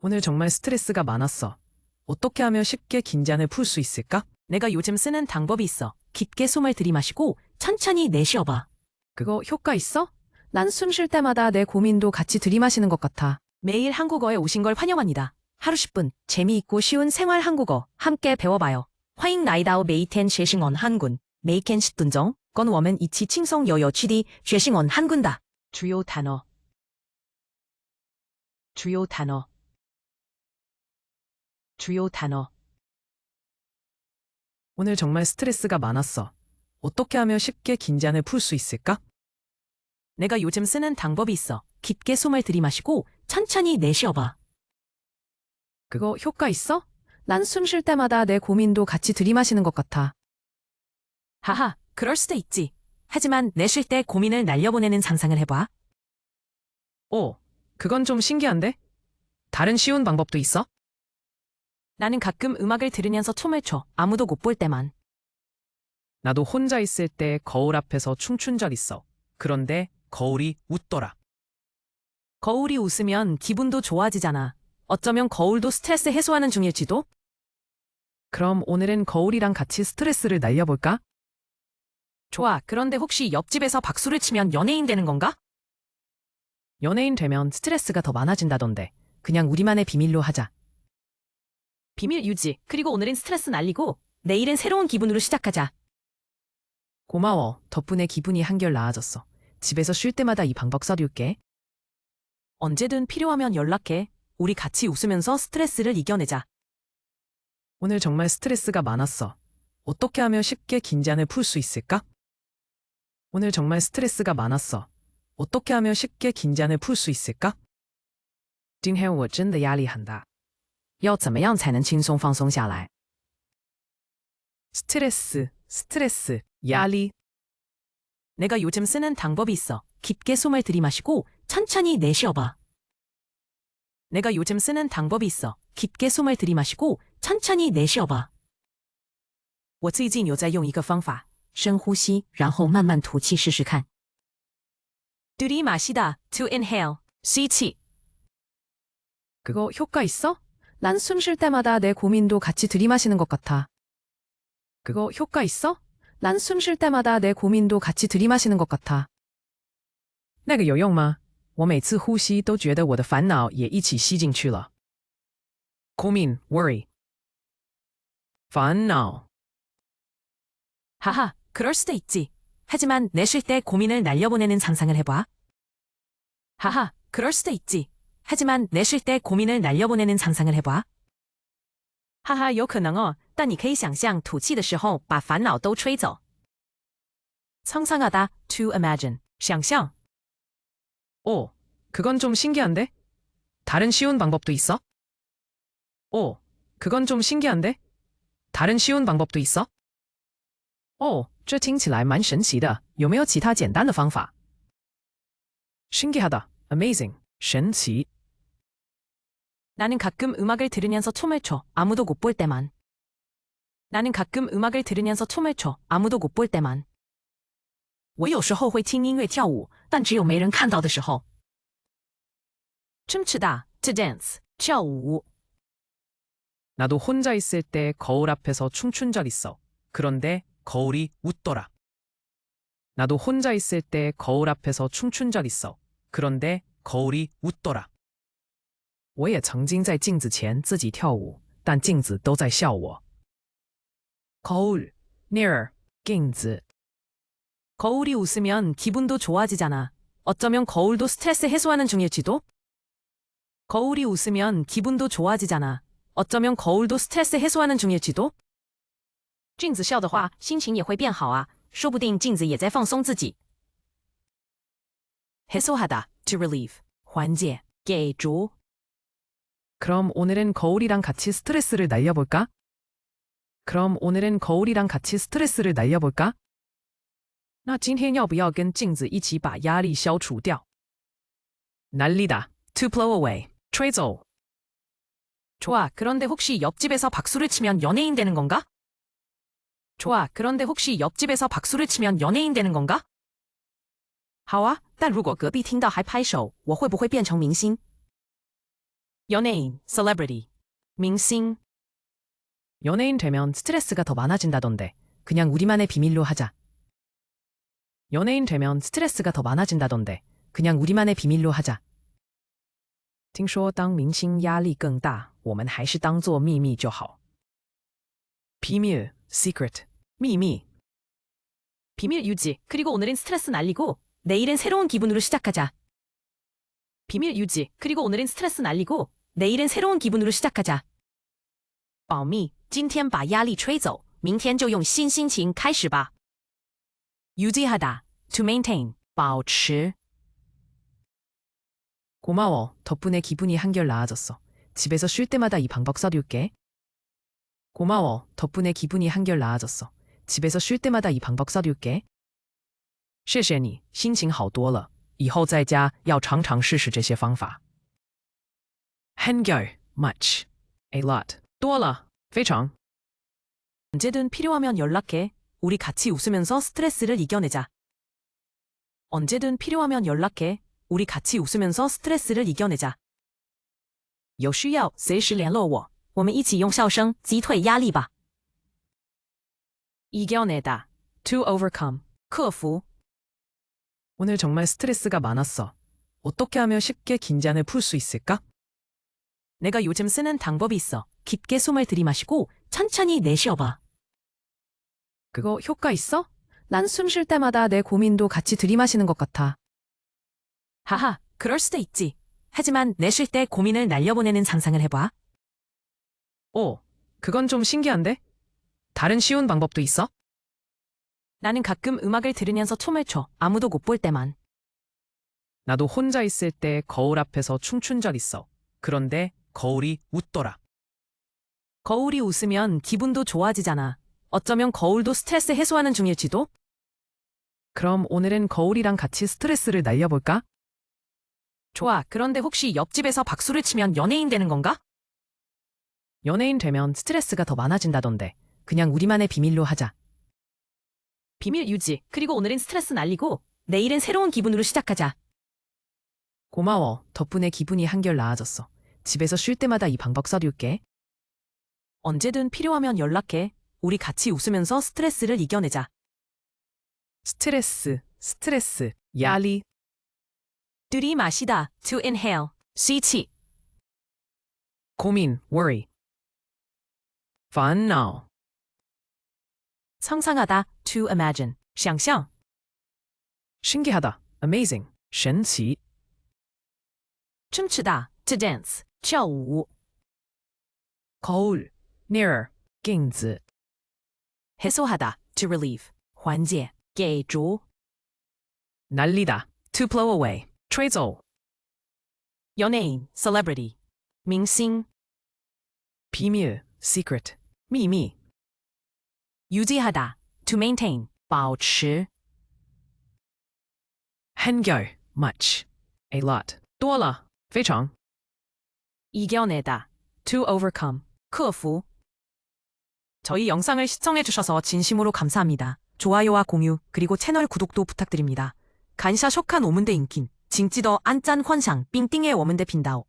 오늘 정말 스트레스가 많았어. 어떻게 하면 쉽게 긴장을 풀 수 있을까? 내가 요즘 쓰는 방법이 있어. 깊게 숨을 들이마시고 천천히 내쉬어봐. 그거 효과 있어? 난 숨 쉴 때마다 내 고민도 같이 들이마시는 것 같아. 매일 한국어에 오신 걸 환영합니다. 하루 10분 재미있고 쉬운 생활 한국어 함께 배워봐요. 화잉 나이다오 메이텐 쉐싱언 한군 메이켄 십분정 건 워멘 이치 칭성 여여 취디 쉐싱언 한군다. 주요 단어 주요 단어 주요 단어. 오늘 정말 스트레스가 많았어. 어떻게 하면 쉽게 긴장을 풀 수 있을까? 내가 요즘 쓰는 방법이 있어. 깊게 숨을 들이마시고 천천히 내쉬어봐. 그거 효과 있어? 난 숨 쉴 때마다 내 고민도 같이 들이마시는 것 같아. 하하, 그럴 수도 있지. 하지만 내쉴 때 고민을 날려보내는 상상을 해봐. 오, 그건 좀 신기한데? 다른 쉬운 방법도 있어? 나는 가끔 음악을 들으면서 춤을 춰. 아무도 못 볼 때만. 나도 혼자 있을 때 거울 앞에서 춤춘 적 있어. 그런데 거울이 웃더라. 거울이 웃으면 기분도 좋아지잖아. 어쩌면 거울도 스트레스 해소하는 중일지도? 그럼 오늘은 거울이랑 같이 스트레스를 날려볼까? 좋아. 그런데 혹시 옆집에서 박수를 치면 연예인 되는 건가? 연예인 되면 스트레스가 더 많아진다던데. 그냥 우리만의 비밀로 하자. 비밀 유지. 그리고 오늘은 스트레스 날리고 내일은 새로운 기분으로 시작하자. 고마워. 덕분에 기분이 한결 나아졌어. 집에서 쉴 때마다 이 방법 써둘게. 언제든 필요하면 연락해. 우리 같이 웃으면서 스트레스를 이겨내자. 오늘 정말 스트레스가 많았어. 어떻게 하면 쉽게 긴장을 풀 수 있을까? 오늘 정말 스트레스가 많았어. 어떻게 하면 쉽게 긴장을 풀 수 있을까? 今天我真的压力很大. 要怎么样才能轻松放松下来? 스트레스, 스트레스, 야리. 내가 요즘 쓰는 방법이 있어. 깊게 숨을 들이마시고 천천히 내쉬어봐. 내가 요즘 쓰는 방법이 있어. 깊게 숨을 들이마시고 천천히 내쉬어봐. 我最近有在用一个方法，深呼吸，然后慢慢吐气试试看。들이마시다, to inhale, 吸气. 그거 효과 있어? 난 숨 쉴 때마다 내 고민도 같이 들이마시는 것 같아. 그거 효과 있어? 난 숨 쉴 때마다 내 고민도 같이 들이마시는 것 같아. 那个有用吗？我每次呼吸都觉得我的烦恼也一起吸进去了。고민, worry. 烦恼. 하하, 그럴 수도 있지. 하지만 내쉴 때 고민을 날려보내는 상상을 해봐. 하하, 그럴 수도 있지. 하지만 내쉴 때 고민을 날려보내는 상상을 해봐. 하하, 有可能哦,但你可以想象吐气的时候把烦恼都吹走. 상상하다, to imagine, 想象. 오, 그건 좀 신기한데? 다른 쉬운 방법도 있어? 오, 그건 좀 신기한데? 다른 쉬운 방법도 있어? 오, 这听起来蛮神奇的.有没有其他简单的方法? 신기하다, amazing, 神奇. 나는 가끔 음악을 들으면서 춤을 춰. 아무도 못 볼 때만. 나는 가끔 음악을 들으면서 춤을 춰. 아무도 못 볼 때만. 我有时候会听音乐跳舞，但只有没人看到的时候。춤추다, to dance, 跳舞. 나도 혼자 있을 때 거울 앞에서 춤춘 적 있어. 그런데 거울이 웃더라. 나도 혼자 있을 때 거울 앞에서 춤춘 적 있어. 그런데 거울이 웃더라. 我也曾经在镜子前自己跳舞，但镜子都在笑我。거울, mirror, 镜子. 거울이 웃으면 기분도 좋아지잖아. 어쩌면 거울도 스트레스 해소하는 중일지도? 거울이 웃으면 기분도 좋아지잖아. 어쩌면 거울도 스트레스 해소하는 중일지도? 镜子笑的话，心情也会变好啊，说不定镜子也在放松自己。해소하다, to relieve, 缓解, 给足. 그럼 오늘은 거울이랑 같이 스트레스를 날려볼까? 그럼 오늘은 거울이랑 같이 스트레스를 날려볼까? 那今天要不要跟镜子一起把压力消除掉? 날리다, to blow away, 吹走. 좋아, 그런데 혹시 옆집에서 박수를 치면 연예인 되는 건가? 좋아, 그런데 혹시 옆집에서 박수를 치면 연예인 되는 건가? 好啊，但如果隔壁听到还拍手，我会不会变成明星？ 연예인, celebrity, 明星, 연예인 되면 스트레스가 더 많아진다던데 그냥 우리만의 비밀로 하자. 연예인 되면 스트레스가 더 많아진다던데 그냥 우리만의 비밀로 하자. 听说当明星压力更大，我们还是当做秘密就好。 비밀, secret, 미미. 비밀 유지, 그리고 오늘은 스트레스 날리고 내일은 새로운 기분으로 시작하자. 비밀 유지, 그리고 오늘은 스트레스 날리고 내일은 새로운 기분으로 시작하자. 保密，今天把压力吹走，明天就用新心情开始吧。유지하다, to maintain, 保持。 고마워. 덕분에 기분이 한결 나아졌어. 집에서 쉴 때마다 이 방법 써둘게. 고마워. 덕분에 기분이 한결 나아졌어. 집에서 쉴 때마다 이 방법 써둘게. 谢谢你，心情好多了。以后在家要常常试试这些方法。 한결, much, a lot, 多了，非常。 언제든 필요하면 연락해. 우리 같이 웃으면서 스트레스를 이겨내자. 언제든 필요하면 연락해. 우리 같이 웃으면서 스트레스를 이겨내자. 有需要随时联络我，我们一起用笑声击退压力吧。 이겨내다, to overcome, 克服。 오늘 정말 스트레스가 많았어. 어떻게 하면 쉽게 긴장을 풀 수 있을까? 내가 요즘 쓰는 방법이 있어. 깊게 숨을 들이마시고 천천히 내쉬어봐. 그거 효과 있어? 난 숨 쉴 때마다 내 고민도 같이 들이마시는 것 같아. 하하, 그럴 수도 있지. 하지만 내쉴 때 고민을 날려보내는 상상을 해봐. 오, 그건 좀 신기한데? 다른 쉬운 방법도 있어? 나는 가끔 음악을 들으면서 춤을 춰. 아무도 못 볼 때만. 나도 혼자 있을 때 거울 앞에서 춤춘 적 있어. 그런데 거울이 웃더라. 거울이 웃으면 기분도 좋아지잖아. 어쩌면 거울도 스트레스 해소하는 중일지도? 그럼 오늘은 거울이랑 같이 스트레스를 날려볼까? 좋아. 그런데 혹시 옆집에서 박수를 치면 연예인 되는 건가? 연예인 되면 스트레스가 더 많아진다던데. 그냥 우리만의 비밀로 하자. 비밀 유지. 그리고 오늘은 스트레스 날리고 내일은 새로운 기분으로 시작하자. 고마워. 덕분에 기분이 한결 나아졌어. 집에서 쉴 때마다 이 방법 써둘게. 언제든 필요하면 연락해. 우리 같이 웃으면서 스트레스를 이겨내자. 스트레스, 스트레스, 야리, 들이마시다. to inhale. 쉬치. 고민, worry.烦恼, 상상하다. to imagine. 想象. 신기하다, amazing, 神奇. 춤추다. to dance. 跳舞. 거울, mirror, 镜子. 해소하다. to relieve. 缓解.给逐. 날리다, to blow away, 吹走. 연예인. celebrity. 明星. 비밀, secret, 秘密. 유지하다. to maintain. 保持. 한결, much, a lot, 多了,非常. 이겨내다. to overcome. 克服. 저희 영상을 시청해주셔서 진심으로 감사합니다. 좋아요와 공유, 그리고 채널 구독도 부탁드립니다. 간샤 쇼칸 오문대 인킨, 징찌더 안짠 환상, 삥띵의 워문대 빈다오.